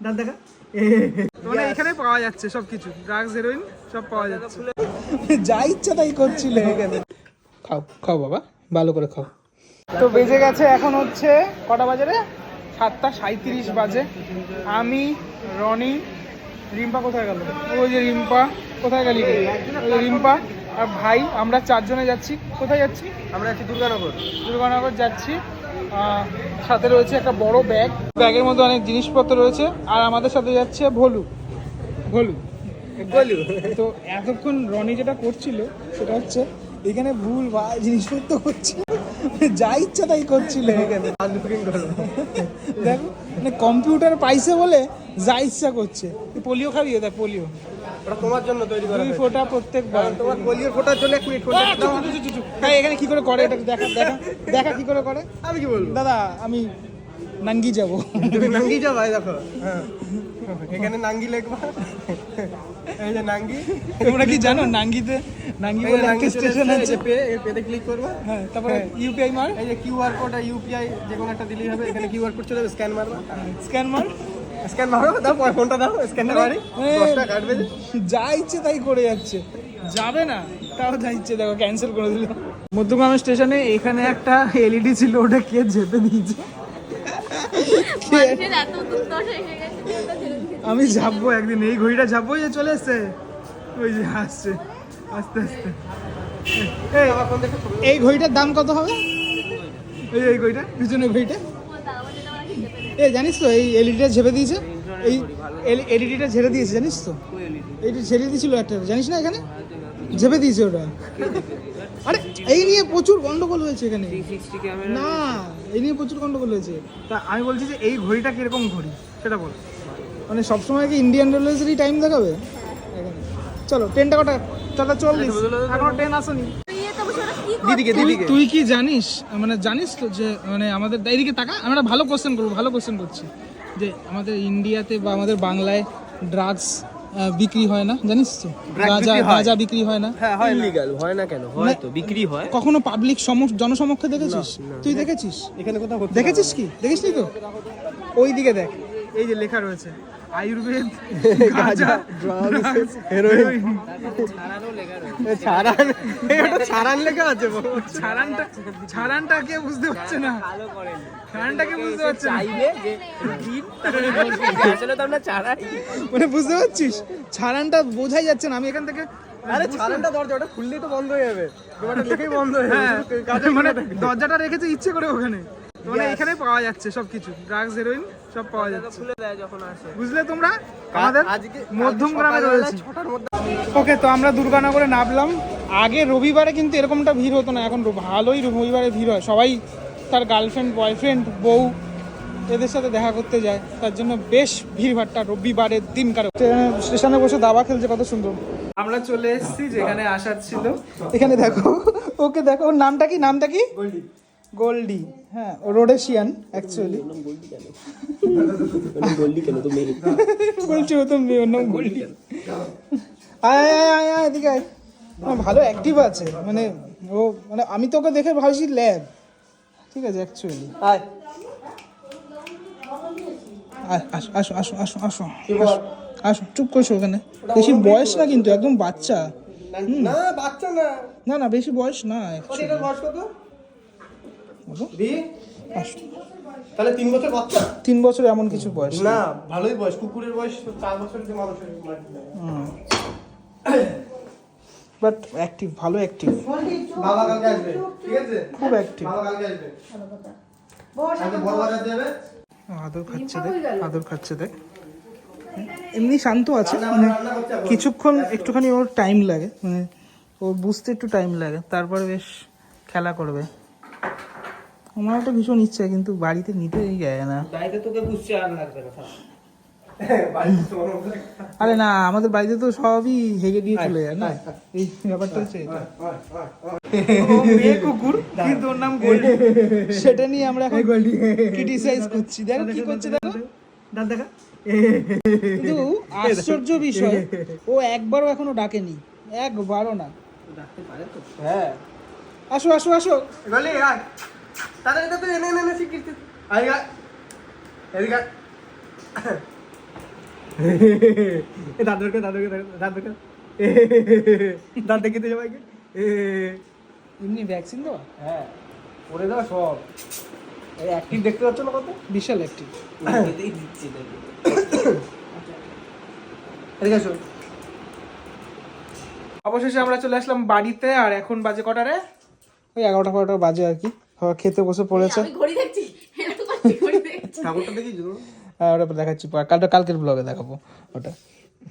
দাঁত দেখা? মানে এখানে পাওয়া যাচ্ছে সবকিছু। ড্রাগস হেরোইন সব পাওয়া যাচ্ছে। যা ইচ্ছা তাই করছিল। এখানে খাও খাও বাবা ভালো করে খাও। তো বেজে গেছে এখন হচ্ছে কটা বাজে রে? সাতটা সাঁত্রিশ বাজে। আমি রনি রিম্পা কোথায় গেল? ওই যে রিম্পা কোথায় গেলি? ওই রিম্পা আর ভাই আমরা চারজনে যাচ্ছি। কোথায় যাচ্ছি? আমরা আছি দুর্গানগর। দুর্গানগর যাচ্ছি। সাথে রয়েছে একটা বড় ব্যাগ। ব্যাগের মধ্যে অনেক জিনিসপত্র রয়েছে। আর আমাদের সাথে যাচ্ছে ভোলু। ভোলু। বলু তো এতক্ষণ রনি যেটা করছিল সেটা হচ্ছে এখানে ভুল বা জিনিসপত্র করছে যা ইচ্ছা তাই করছিল দেখো মানে কম্পিউটার পাইছে বলে যা ইচ্ছা করছে। পোলিও খাবি? দেখ পোলিও ওটা তোমার জন্য তৈরি করা দুই। ফোঁটা প্রত্যেকবার তোমার পোলিওর ফোটার জন্য এক মিনিট দাও। তাই এখানে কি করে করে? এটা দেখা দেখা দেখা কি করে করে? আমি কি বলব? দাদা আমি নাঙ্গি যাব। তুমি নাঙ্গি যাও ভাই দেখো। হ্যাঁ। এখানে নাঙ্গি লিখবা। এই যে নাঙ্গি। তোমরা কি জানো নাঙ্গিতে নাঙ্গি বলে একটা স্টেশন আছে। পে পেতে ক্লিক করবা। হ্যাঁ তারপরে হ্যাঁ। ইউপিআই মার। এই যে কিউআর কোড আর ইউপিআই যে কোনো একটা দিলেই হবে এখানে কিউআর কোড চলে যাবে স্ক্যান মারবা। স্ক্যান মার। স্ক্যান মারো দাও ফোনটা দাও স্ক্যানটা মারি এই, দশটা কাটবে যা ইচ্ছে তাই করে যাচ্ছে। যাবে না তাও যা ইচ্ছে দেখো ক্যান্সেল করে দিল। মধ্যগ্রাম স্টেশনে এখানে একটা এলইডি ছিল ওটা কে যেতে দিয়েছে। আমি যাব একদিন এই ঘড়িটা যাব ওই যে চলে এসছে। ওই যে আসছে আস্তে আস্তে। এই, এই ঘড়িটার দাম কত হবে? এই এই ঘড়িটা পিছনে ঘড়িটা। এই জানিস তো এই এলইডিটা ঝেপে দিয়েছে। এই এলইডিটা ঝেড়ে দিয়েছে জানিস তো? এইটা ঝেড়ে দিয়েছিল একটা জানিস না এখানে? ঝেপে দিয়েছে ওটা। আরে এই নিয়ে প্রচুর গন্ডগোল হয়েছে এখানে। না এই নিয়ে প্রচুর গন্ডগোল হয়েছে। তা আমি বলছি যে এই ঘড়িটা কীরকম ঘড়ি? সেটা বল। মানে সবসময় কি ইন্ডিয়ান রেলওয়েজেরই টাইম দেখাবে? এখানে। চলো ট্রেনটা কটা? চাচা চল্লিশ এখনও ট্রেন আসেনি। দিদিকে তুই দিদিকে। তুই কি জানিস? মানে জানিস তো যে মানে আমাদের এইদিকে তাকা। আমি একটা ভালো কোশ্চেন করব ভালো কোশ্চেন করছি। যে আমাদের ইন্ডিয়াতে বা আমাদের বাংলায় ড্রাগস বিক্রি হয় না? জানিস তো? গাঁজা বিক্রি হয়। গাঁজা বিক্রি হয় না? হ্যাঁ হয় ইলিগাল হয় না কেন? হয় তো বিক্রি হয়। কখনো পাবলিক জনসমক্ষে দেখেছিস? তুই দেখেছিস? এখানে কোথাও দেখেছিস কি? দেখিস তো? ওই দিকে দেখ এই যে লেখা রয়েছে। আয়ুর্বেদ গাঁজা drugs, heroin। ছাড়ান এটা ছাড়ান লেখা আছে ছাড়ানটা ছাড়ানটা কে বুঝতে পারছে না? ছাড়ানটা কে বুঝতে পারছে যে আসলে তো আমরা মানে বুঝতে পারছিস? ছাড়ানটা বোঝাই যাচ্ছে না। আমি এখান থেকে আরে ছাড়ানটা দরজা ওটা খুললেই তো বন্ধ হয়ে যাবে। লিখেই বন্ধ হয়ে হ্যাঁ যাবে মানে দরজাটা রেখেছে ইচ্ছে করে ওখানে। মানে এখানে পাওয়া যাচ্ছে সবকিছু। ড্রাগস হেরোইন সব পাওয়া যাচ্ছে। খুলে দেয় যখন আসে। বুঝলে তোমরা? আমাদের আজকে মধ্যম গ্রামে রয়েছে। ছটার মধ্যে ওকে তো আমরা দুর্গানগরে নামলাম। আগে রবিবারে কিন্তু এরকমটা ভিড় হতো না এখন র- ভালোই রবিবারে ভিড় হয়। সবাই তার গার্লফ্রেন্ড বয়ফ্রেন্ড বউ এদের সাথে দেখা করতে যায়। তার জন্য বেশ ভিড়ভাট্টা রবিবারের দিন কারও স্টেশনে বসে দাবা খেলছে কত সুন্দর। আমরা চলে এসেছি যেখানে আসার ছিল। এখানে দেখো ওকে দেখো ওর নামটা কি? নামটা কি? গোল্ডি হ্যাঁ রোডেশিয়ান অ্যাকচুয়ালি বললি কেন? তুমি বলছি ও তো মেয়ে, ওর নাম গোল্ডি আয় আয় আয় আয় এদিকে আয়। ভালো অ্যাক্টিভ আছে। মানে ও মানে আমি তোকে দেখে ভাবছি ল্যাব ঠিক আছে অ্যাকচুয়ালি আয়। আসো আসো আসো আসো আসো। আসো আসো চুপ করছ ওখানে। বেশি বয়স না কিন্তু একদম বাচ্চা। না বাচ্চা না। না না বেশি বয়স না কত actually। এটার বয়স কত বলো। তাহলে তিন বছর বাচ্চা? তিন বছর এমন কিছু বয়স না ভালোই বয়স। কুকুরের বয়স চার বছর যে মানুষের বাট অ্যাক্টিভ ভালো অ্যাক্টিভ বাবা কালকে আসবে ঠিক আছে? খুব অ্যাক্টিভ বাবা কালকে আসবে। আদর খাচ্ছে দেখ আদর খাচ্ছে দেখ। এমনি শান্ত আছে মানে কিছুক্ষণ একটুখানি ওর টাইম লাগে মানে ওর বুঝতে একটু টাইম লাগে। তারপরে বেশ খেলা করবে। আমার একটা ভীষণ ইচ্ছা কিন্তু বাড়িতে নিতেই যায় না। বাড়িতে তোকে বুঝছে আর লাগবে না আরে আমাদের বাড়িতে তো সবই হেগে দিয়ে চলে যায় না? এই ব্যাপারটা হচ্ছে মেয়ে কুকুর? কিন্তু ওর নাম গোল্ডি? সেটা নিয়ে আমরা এখন ক্রিটিসাইজ করছি। দেখো কি করছে দেখো। দাঁত দেখা কিন্তু আশ্চর্য বিষয় ও একবারও এখনও ডাকেনি। একবারও না। হ্যাঁ। আসো আসো আসো। বলি আয়। তাড়াতাড়ি তাড়াতাড়ি এনে এনে এনে শিখিস আয় আয় এদিকে আয়। এ দাদুরকে দাদুরকে দাদুরকে দাঁত দেখিতে সবাইকে। এ এমনি ভ্যাকসিন দেওয়া? হ্যাঁ করে দেওয়া সব। এই অ্যাক্টিভ দেখতে পাচ্ছ না কত? বিশাল এটাই দিচ্ছি। এদিকে আসো অবশেষে আমরা চলে আসলাম বাড়িতে আর এখন বাজে কটারে ওই এগারোটা বারোটা বাজে আর কি। খেতে বসে পড়েছে। ঘড়ি দেখছি। ঠাকুরটা দেখি হ্যাঁ ওটা দেখাচ্ছি। কালটা কালকের ব্লগে দেখাবো ওটা।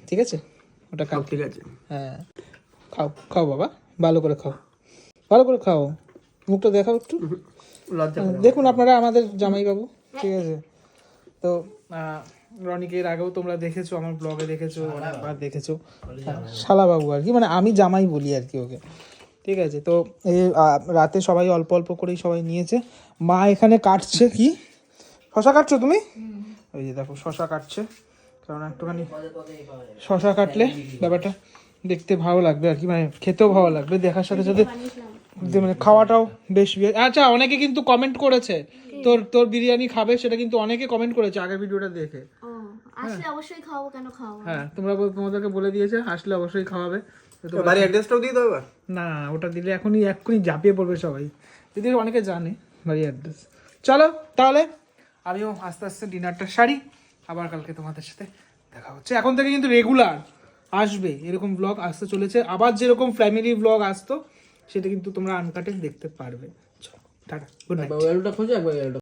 ঠিক আছে? ওটা কাল ঠিক আছে। হ্যাঁ। খাও খাও বাবা। ভালো করে খাও। ভালো করে খাও। মুখটা দেখাও একটু। দেখুন আপনারা আমাদের জামাইবাবু। ঠিক আছে? তো রনিকে এর আগেও তোমরা দেখেছ আমার ব্লগে দেখেছ অনেকবার দেখেছ। হ্যাঁ, শালাবাবু আর কি। মানে আমি জামাই বলি আর কি ওকে। ঠিক আছে? তো এই রাতে সবাই অল্প অল্প করেই সবাই নিয়েছে। মা এখানে কাটছে কি? শশা কাটছো তুমি? ওই যে দেখো শশা কাটছে। কারণ একটুখানি শশা কাটলে ব্যাপারটা দেখতে ভালো লাগবে আর কি মানে খেতেও ভালো লাগবে। দেখার সাথে সাথে মানে খাওয়াটাও বেশ আচ্ছা অনেকে কিন্তু কমেন্ট করেছে তোর তোর বিরিয়ানি খাবে সেটা কিন্তু অনেকে কমেন্ট করেছে আগের ভিডিওটা দেখে। আসলে অবশ্যই খাওয়াবো কেন খাওয়াবো হ্যাঁ তোমরা তোমাদেরকে বলে দিয়েছে আসলে অবশ্যই খাওয়াবে। বাড়ি অ্যাড্রেসটাও দিয়ে দেবো না না, ওটা দিলে এখনই এক্ষুনি ঝাঁপিয়ে পড়বে সবাই। যদি অনেকে জানে বাড়ি অ্যাড্রেস চলো তাহলে আমিও আস্তে আস্তে ডিনারটা সারি। আবার কালকে তোমাদের সাথে দেখা হচ্ছে। এখন থেকে কিন্তু রেগুলার আসবে। এরকম ব্লগ আসতে চলেছে। আবার যেরকম ফ্যামিলি ব্লগ আসতো সেটা কিন্তু তোমরা আনকাটে দেখতে পারবে। চলো টাটা গুড নাইট খোঁজো একবার ওয়েলটা